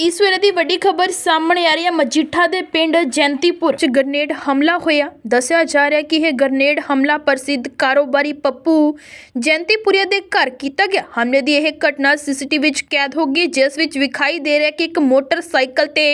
ਇਸ ਵੇਲੇ ਦੀ ਵੱਡੀ ਖਬਰ ਸਾਹਮਣੇ ਆ ਰਹੀ ਹੈ। ਮਜੀਠਾ ਦੇ ਪਿੰਡ ਜੈਂਤੀਪੁਰ 'ਚ ਗ੍ਰਨੇਡ ਹਮਲਾ ਹੋਇਆ। ਦੱਸਿਆ ਜਾ ਰਿਹਾ ਕਿ ਇਹ ਗ੍ਰਨੇਡ ਹਮਲਾ ਪ੍ਰਸਿੱਧ ਕਾਰੋਬਾਰੀ ਪੱਪੂ ਜੈਂਤੀਪੁਰੀਆ ਦੇ ਘਰ ਕੀਤਾ ਗਿਆ। ਹਮਲੇ ਦੀ ਇਹ ਘਟਨਾ ਸੀਸੀਟੀਵੀ ਵਿੱਚ ਕੈਦ ਹੋ ਗਈ, ਜਿਸ ਵਿੱਚ ਵਿਖਾਈ ਦੇ ਰਿਹਾ ਕਿ ਇੱਕ ਮੋਟਰਸਾਈਕਲ ਤੇ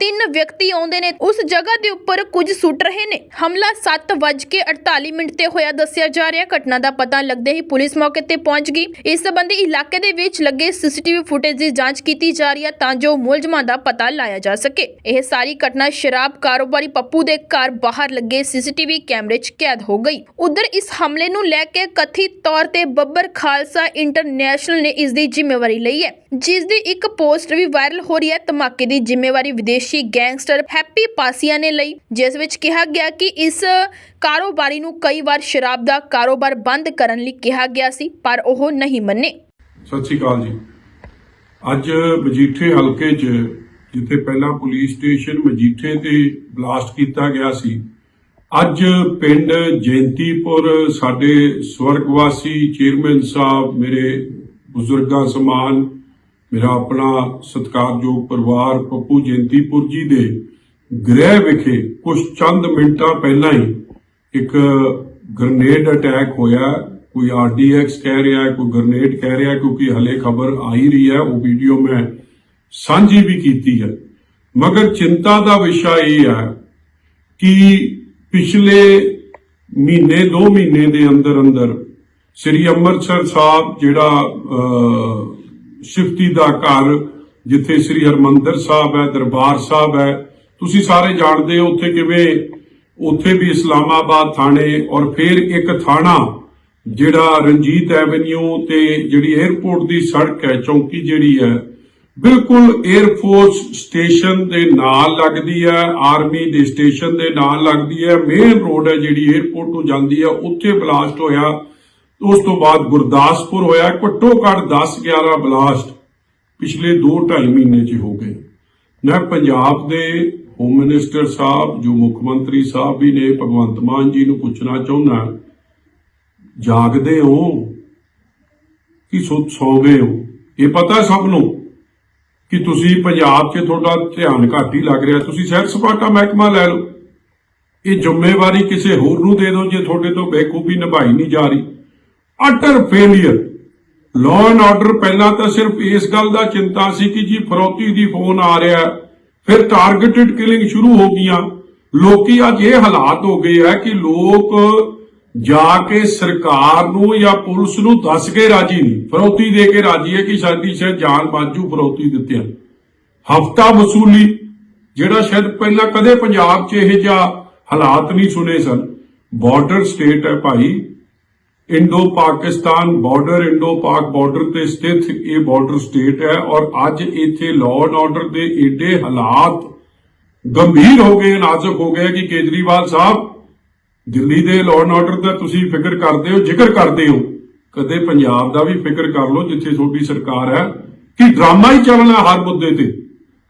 ਤਿੰਨ ਵਿਅਕਤੀ ਆਉਂਦੇ ਨੇ। ਉਸ ਜਗ੍ਹਾ ਦੇ ਉੱਪਰ ਕੁਝ ਸੁੱਟ ਰਹੇ ਨੇ। ਹਮਲਾ 7:48 ਮਿੰਟ ਤੇ ਹੋਇਆ, ਦੱਸਿਆ ਜਾ ਰਿਹਾ। ਘਟਨਾ ਦਾ ਪਤਾ ਲੱਗਦੇ ਹੀ ਪੁਲਿਸ ਮੌਕੇ ਤੇ ਪਹੁੰਚ ਗਈ। ਇਸ ਸੰਬੰਧੀ ਇਲਾਕੇ ਦੇ ਵਿੱਚ ਲੱਗੇ ਸੀਸੀਟੀਵੀ ਫੁਟੇਜ ਦੀ ਜਾਂਚ ਕੀਤੀ ਜਾ ਰਹੀ ਹੈ, ਤਾਂ ਜੋ ਮੁਲਜ਼ਮਾਂ ਦਾ ਪਤਾ ਲਾਇਆ ਜਾ ਸਕੇ। ਇਹ ਸਾਰੀ ਘਟਨਾ ਸ਼ਰਾਬ ਕਾਰੋਬਾਰੀ ਪੱਪੂ ਦੇ ਘਰ ਬਾਹਰ ਲੱਗੇ ਸੀਸੀਟੀਵੀ ਕੈਮਰੇ 'ਚ ਕੈਦ ਹੋ ਗਈ। ਉਧਰ ਇਸ ਹਮਲੇ ਨੂੰ ਲੈ ਕੇ ਕਥਿਤ ਤੌਰ ਤੇ ਬੱਬਰ ਖਾਲਸਾ ਇੰਟਰਨੈਸ਼ਨਲ ਨੇ ਇਸ ਦੀ ਜ਼ਿੰਮੇਵਾਰੀ ਲਈ ਹੈ। ਜਿਸ ਦੀ ਇੱਕ ਪੋਸਟ ਵੀ ਵਾਇਰਲ ਹੋ ਰਹੀ ਹੈ, ਧਮਾਕੇ ਦੀ ਜ਼ਿੰਮੇਵਾਰੀ ਵਿਦੇਸ਼ੀ ਗੈਂਗਸਟਰ ਹੈਪੀ ਪਾਸੀਆ ਨੇ ਲਈ, ਜਿਸ ਵਿੱਚ ਕਿਹਾ ਗਿਆ ਕਿ ਇਸ ਕਾਰੋਬਾਰੀ ਨੂੰ ਕਈ ਵਾਰ ਸ਼ਰਾਬ ਦਾ ਕਾਰੋਬਾਰ ਬੰਦ ਕਰਨ ਲਈ ਕਿਹਾ ਗਿਆ ਸੀ, ਪਰ ਉਹ ਨਹੀਂ ਮੰਨੇ। ਸਤਿ ਸ਼੍ਰੀ ਅਕਾਲ ਜੀ। ਅੱਜ ਮਜੀਠੇ ਹਲਕੇ 'ਚ, ਜਿੱਥੇ ਪਹਿਲਾਂ ਪੁਲਿਸ ਸਟੇਸ਼ਨ ਮਜੀਠੇ ਤੇ ਬਲਾਸਟ ਕੀਤਾ ਗਿਆ ਸੀ, ਅੱਜ ਪਿੰਡ ਜੈਂਤੀਪੁਰ ਸਾਡੇ ਸਵਰਗਵਾਸੀ ਚੇਅਰਮੈਨ ਸਾਹਿਬ, ਮੇਰੇ ਬਜ਼ੁਰਗਾਂ ਸਮਾਨ, ਮੇਰਾ ਆਪਣਾ ਸਤਿਕਾਰਯੋਗ ਪਰਿਵਾਰ ਪੱਪੂ ਜੈਂਤੀਪੁਰ ਜੀ ਦੇ ਗ੍ਰਹਿ ਵਿਖੇ ਕੁਝ ਚੰਦ ਮਿੰਟਾਂ ਪਹਿਲਾਂ ਹੀ ਇੱਕ ਗ੍ਰਨੇਡ ਅਟੈਕ ਹੋਇਆ। ਕੋਈ ਆਰਡੀਐਕਸ ਕਹਿ ਰਿਹਾ ਹੈ ਕੋਈ ਗ੍ਰਨੇਡ ਕਹਿ ਰਿਹਾ ਹੈ, ਕਿਉਂਕਿ ਹਲੇ ਖਬਰ ਆ ਹੀ ਰਹੀ ਹੈ ਉਹ ਵੀਡੀਓ ਮੈਂ ਸਾਂਝੀ ਵੀ ਕੀਤੀ ਹੈ। ਮਗਰ ਚਿੰਤਾ ਦਾ ਵਿਸ਼ਾ ਇਹ ਹੈ ਕਿ ਪਿਛਲੇ ਮਹੀਨੇ 2 ਮਹੀਨੇ ਦੇ ਅੰਦਰ ਅੰਦਰ ਸ੍ਰੀ ਅੰਮ੍ਰਿਤਸਰ ਸਾਹਿਬ ਜਿਹੜਾ ਸ਼ਿਫਤੀ ਦਾ ਘਰ ਜਿੱਥੇ ਸ੍ਰੀ ਹਰਮੰਦਰ ਸਾਹਿਬ ਹੈ ਦਰਬਾਰ ਸਾਹਿਬ ਹੈ ਤੁਸੀਂ ਸਾਰੇ ਜਾਣਦੇ ਹੋ ਉੱਥੇ ਕਿਵੇਂ ਉੱਥੇ ਵੀ ਇਸਲਾਮਾਬਾਦ ਥਾਣੇ ਔਰ ਫਿਰ ਇੱਕ ਥਾਣਾ ਜਿਹੜਾ ਰਣਜੀਤ ਐਵਨਿਊ ਤੇ ਜਿਹੜੀ 에어ਪੋਰਟ ਦੀ ਸੜਕ ਹੈ, ਚੌਂਕੀ ਜਿਹੜੀ ਹੈ, ਬਿਲਕੁਲ 에ਅਰਫੋਰਸ ਸਟੇਸ਼ਨ ਦੇ ਨਾਲ ਲੱਗਦੀ ਹੈ ਆਰਮੀ ਦੇ ਸਟੇਸ਼ਨ ਦੇ ਨਾਲ ਲੱਗਦੀ ਹੈ। ਮੇਨ ਰੋਡ ਹੈ ਜਿਹੜੀ 에ਅਰਪੋਰਟ ਤੋਂ ਜਾਂਦੀ ਹੈ, ਉੱਥੇ ਬਲਾਸਟ ਹੋਇਆ। ਉਸ ਤੋਂ ਬਾਅਦ ਗੁਰਦਾਸਪੁਰ ਹੋਇਆ, ਘੱਟੋ ਘੱਟ 10 11 ਬਲਾਸਟ ਪਿਛਲੇ 2 2.5 ਮਹੀਨੇ 'ਚ ਹੋ ਗਏ। ਮੈਂ ਪੰਜਾਬ ਦੇ ਹੋਮ ਮਿਨਿਸਟਰ ਸਾਹਿਬ, ਜੋ ਮੁੱਖ ਮੰਤਰੀ ਸਾਹਿਬ ਵੀ ਨੇ, ਭਗਵੰਤ ਮਾਨ ਜੀ ਨੂੰ ਪੁੱਛਣਾ ਚਾਹੁੰਦਾ ਜਾਗਦੇ ਹੋ ਕਿ ਸੁੱਤ ਸੌ ਗਏ ਹੋ? ਇਹ ਪਤਾ ਸਭ ਨੂੰ ਕਿ ਤੁਸੀਂ ਪੰਜਾਬ 'ਚ ਤੁਹਾਡਾ ਧਿਆਨ ਘੱਟ ਹੀ ਲੱਗ ਰਿਹਾ। ਤੁਸੀਂ ਸੈਰ ਸਪਾਟਾ ਮਹਿਕਮਾ ਲੈ ਲਓ। ਇਹ ਜ਼ਿੰਮੇਵਾਰੀ ਕਿਸੇ ਹੋਰ ਨੂੰ ਦੇ ਦਿਓ ਜੇ ਤੁਹਾਡੇ ਤੋਂ ਬੇਖੂਬੀ ਨਿਭਾਈ ਨਹੀਂ ਜਾ ਰਹੀ। Utter failure law and order ਪਹਿਲਾਂ ਤਾਂ ਸਿਰਫ ਇਸ ਗੱਲ ਦਾ ਚਿੰਤਾ ਸੀ ਕਿ ਜੀ ਫਰੋਤੀ ਦੀ ਫੋਨ ਆ ਰਿਹਾ ਫਿਰ ਟਾਰਗੇਟਡ ਕਿਲਿੰਗ ਸ਼ੁਰੂ ਹੋ ਗਈਆਂ। ਲੋਕੀ ਅੱਜ ਇਹ ਹਾਲਾਤ ਹੋ ਗਏ ਹੈ ਕਿ ਲੋਕ ਜਾ ਕੇ ਸਰਕਾਰ ਨੂੰ ਜਾਂ ਪੁਲਿਸ ਨੂੰ ਦੱਸ ਕੇ ਰਾਜੀ ਨਹੀਂ। ਫਰੋਤੀ ਦੇ ਕੇ ਰਾਜੀ ਹੈ ਕਿ ਸਾਡੀ ਸ਼ਾਇਦ ਜਾਨ ਬਾਜੂ ਫਰੋਤੀ ਦਿੱਤਿਆਂ। ਹਫਤਾ ਵਸੂਲੀ, ਜਿਹੜਾ ਸ਼ਾਇਦ ਪਹਿਲਾਂ ਕਦੇ ਪੰਜਾਬ 'ਚ ਇਹ ਜਿਹਾ ਹਾਲਾਤ ਨਹੀਂ ਸੁਣੇ ਸਨ। ਬਾਰਡਰ ਸਟੇਟ ਹੈ ਭਾਈ। Indo Pakistan border Indo Pak border ਤੇ ਸਥਿਤ ਇਹ ਬਾਰਡਰ ਸਟੇਟ ਹੈ ਔਰ ਅੱਜ ਇੱਥੇ ਲਾਅ ਐਂਡ ਆਰਡਰ ਦੇ ਏਡੇ ਹਾਲਾਤ ਗੰਭੀਰ ਹੋ ਗਏ, ਨਾਜ਼ੁਕ ਹੋ ਗਏ ਕਿ ਕੇਜਰੀਵਾਲ ਸਾਹਿਬ ਦਿੱਲੀ ਦੇ ਲਾਅ ਐਂਡ ਆਰਡਰ ਦਾ ਤੁਸੀਂ ਫਿਕਰ ਕਰਦੇ ਹੋ, ਜ਼ਿਕਰ ਕਰਦੇ ਹੋ, ਕਦੇ ਪੰਜਾਬ ਦਾ ਵੀ ਫਿਕਰ ਕਰ ਲਓ ਜਿੱਥੇ ਤੁਹਾਡੀ ਸਰਕਾਰ ਹੈ, ਕਿ ਡਰਾਮਾ ਹੀ ਚੱਲਣਾ ਹਰ ਮੁੱਦੇ ਤੇ।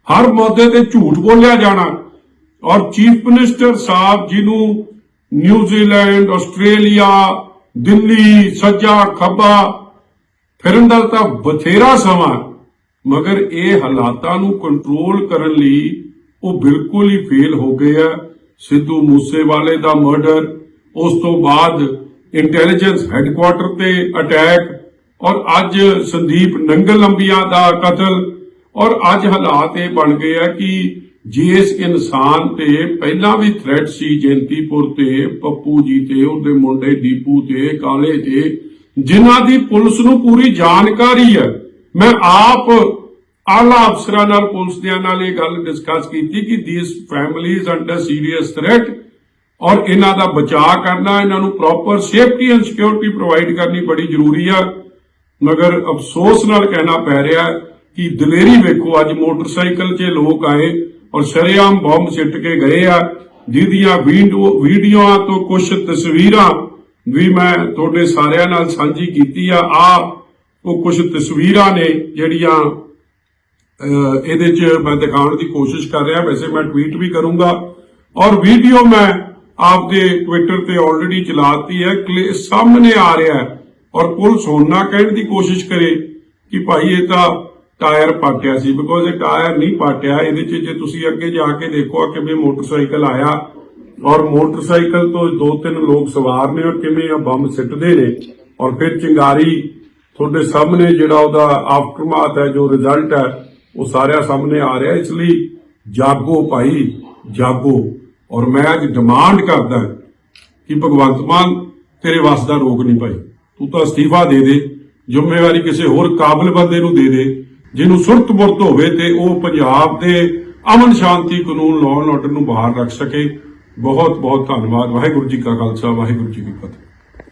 ਹਰ ਮੁੱਦੇ ਤੇ ਝੂਠ ਬੋਲਿਆ ਜਾਣਾ। ਔਰ ਚੀਫ ਮਿਨਿਸਟਰ ਸਾਹਿਬ ਜਿਹਨੂੰ ਨਿਊਜ਼ੀਲੈਂਡ ਆਸਟ੍ਰੇਲੀਆ ਦਿੱਲੀ, ਸੱਜਾ ਖੱਬਾ, ਫਿਰਨ ਦਾ ਤਾਂ ਬਥੇਰਾ ਸਮਾਂ ਮਗਰ ਇਹ ਹਾਲਾਤਾਂ ਨੂੰ ਕੰਟਰੋਲ ਕਰਨ ਲਈ ਉਹ ਬਿਲਕੁਲ ਹੀ ਫੇਲ ਹੋ ਗਏ ਆ ਸਿੱਧੂ ਮੂਸੇਵਾਲੇ ਦਾ ਮਰਡਰ ਉਸ ਤੋਂ ਬਾਅਦ ਇੰਟੈਲੀਜੈਂਸ ਹੈੱਡਕੁਆਰਟਰ ਤੇ ਅਟੈਕ ਔਰ ਅੱਜ ਸੰਦੀਪ ਨੰਗਲ ਲੰਬੀਆਂ ਦਾ ਕਤਲ ਔਰ ਅੱਜ ਹਾਲਾਤ ਇਹ ਬਣ ਗਏ ਆ ਕਿ ਜਿਸ ਇਨਸਾਨ ਤੇ ਪਹਿਲਾਂ ਵੀ ਥ੍ਰੈਟ ਸੀ ਜੈਂਤੀਪੁਰ ਤੇ, ਪੱਪੂ ਜੀ ਤੇ, ਉਹਦੇ ਮੁੰਡੇ ਦੀਪੂ ਤੇ, ਕਾਲੇ ਤੇ, ਜਿਨ੍ਹਾਂ ਦੀ ਪੁਲਿਸ ਨੂੰ ਪੂਰੀ ਜਾਣਕਾਰੀ ਹੈ। ਮੈਂ ਆਪ ਆਲਾ ਅਫਸਰਾਂ ਨਾਲ ਪੁਲਿਸ ਦਿਆਂ ਨਾਲ ਇਹ ਗੱਲ ਡਿਸਕਸ ਕੀਤੀ ਕਿ these families under serious threat ਔਰ ਇਹਨਾਂ ਦਾ ਬਚਾਅ ਕਰਨਾ, ਇਹਨਾਂ ਨੂੰ proper safety and security provide ਕਰਨੀ ਬੜੀ ਜ਼ਰੂਰੀ ਆ। ਮਗਰ ਅਫਸੋਸ ਨਾਲ ਕਹਿਣਾ ਪੈ ਰਿਹਾ ਕਿ ਦਲੇਰੀ ਵੇਖੋ, ਅੱਜ ਮੋਟਰਸਾਈਕਲ 'ਚ ਲੋਕ ਆਏ ਔਰ ਸ਼ਰੇਆਮ ਬੰਬ ਸਿੱਟ ਕੇ ਗਏ ਆ। ਜਿਹਦੀਆਂ ਵੀਡੀਓਆਂ ਤੋਂ ਕੁਝ ਤਸਵੀਰਾਂ ਵੀ ਮੈਂ ਤੁਹਾਡੇ ਸਾਰਿਆਂ ਨਾਲ ਸਾਂਝੀ ਕੀਤੀ ਆ। ਆ ਉਹ ਕੁਝ ਤਸਵੀਰਾਂ ਨੇ ਜਿਹੜੀਆਂ ਇਹਦੇ 'ਚ ਮੈਂ ਦਿਖਾਉਣ ਦੀ ਕੋਸ਼ਿਸ਼ ਕਰ ਰਿਹਾ, ਵੈਸੇ ਮੈਂ ਟਵੀਟ ਵੀ ਕਰੂੰਗਾ। ਔਰ ਵੀਡੀਓ ਮੈਂ ਆਪਦੇ ਟਵਿੱਟਰ ਤੇ ਆਲਰੇਡੀ ਚਲਾਤੀ ਹੈ ਸਾਹਮਣੇ ਆ ਰਿਹਾ ਹੈ। ਔਰ ਪੁਲਿਸ ਹੁਣ ਨਾ ਕਹਿਣ ਦੀ ਕੋਸ਼ਿਸ਼ ਕਰੇ ਕਿ ਭਾਈ ਇਹ ਤਾਂ ਟਾਇਰ ਪਾਟਿਆ ਸੀ ਬਿਕੋਜ਼ ਇਹ ਟਾਇਰ ਨਹੀਂ ਪਾਟਿਆ। ਇਹਦੇ 'ਚ ਜੇ ਤੁਸੀਂ ਅੱਗੇ ਜਾ ਕੇ ਦੇਖੋ ਆ ਕਿਵੇਂ ਮੋਟਰਸਾਈਕਲ ਆਇਆ। ਔਰ ਮੋਟਰਸਾਈਕਲ ਤੋਂ ਦੋ ਤਿੰਨ ਲੋਕ ਸਵਾਰ ਨੇ, ਔਰ ਕਿਵੇਂ ਆ ਬੰਬ ਸਿੱਟਦੇ ਨੇ। ਔਰ ਫਿਰ ਚਿੰਗਾਰੀ ਤੁਹਾਡੇ ਸਾਹਮਣੇ ਜਿਹੜਾ ਉਹਦਾ ਆਫਟਰਮਾਥ ਹੈ, ਜੋ ਰਿਜ਼ਲਟ ਹੈ ਉਹ ਸਾਰਿਆਂ ਸਾਹਮਣੇ ਆ ਰਿਹਾ, ਇਸ ਲਈ ਜਾਗੋ ਭਾਈ, ਜਾਗੋ। ਔਰ ਮੈਂ ਅੱਜ ਡਿਮਾਂਡ ਕਰਦਾ ਕਿ ਭਗਵੰਤ ਮਾਨ ਤੇਰੇ ਵੱਸ ਦਾ ਰੋਕ ਨਹੀਂ ਭਾਈ ਤੂੰ ਤਾਂ ਅਸਤੀਫਾ ਦੇ ਦੇ, ਜ਼ਿੰਮੇਵਾਰੀ ਕਿਸੇ ਹੋਰ ਕਾਬਿਲ ਬੰਦੇ ਨੂੰ ਦੇ ਦੇ, ਜਿਹਨੂੰ ਸੁਰਤ ਮੁਰਤ ਹੋਵੇ ਤੇ ਉਹ ਪੰਜਾਬ ਦੇ ਅਮਨ ਸ਼ਾਂਤੀ ਕਾਨੂੰਨ ਲਾਅ ਐਂਡ ਆਰਡਰ ਨੂੰ ਬਾਹਰ ਰੱਖ ਸਕੇ। ਬਹੁਤ ਬਹੁਤ ਧੰਨਵਾਦ। ਵਾਹਿਗੁਰੂ ਜੀ ਕਾ ਖਾਲਸਾ, ਵਾਹਿਗੁਰੂ ਜੀ ਕੀ ਫਤਿਹ।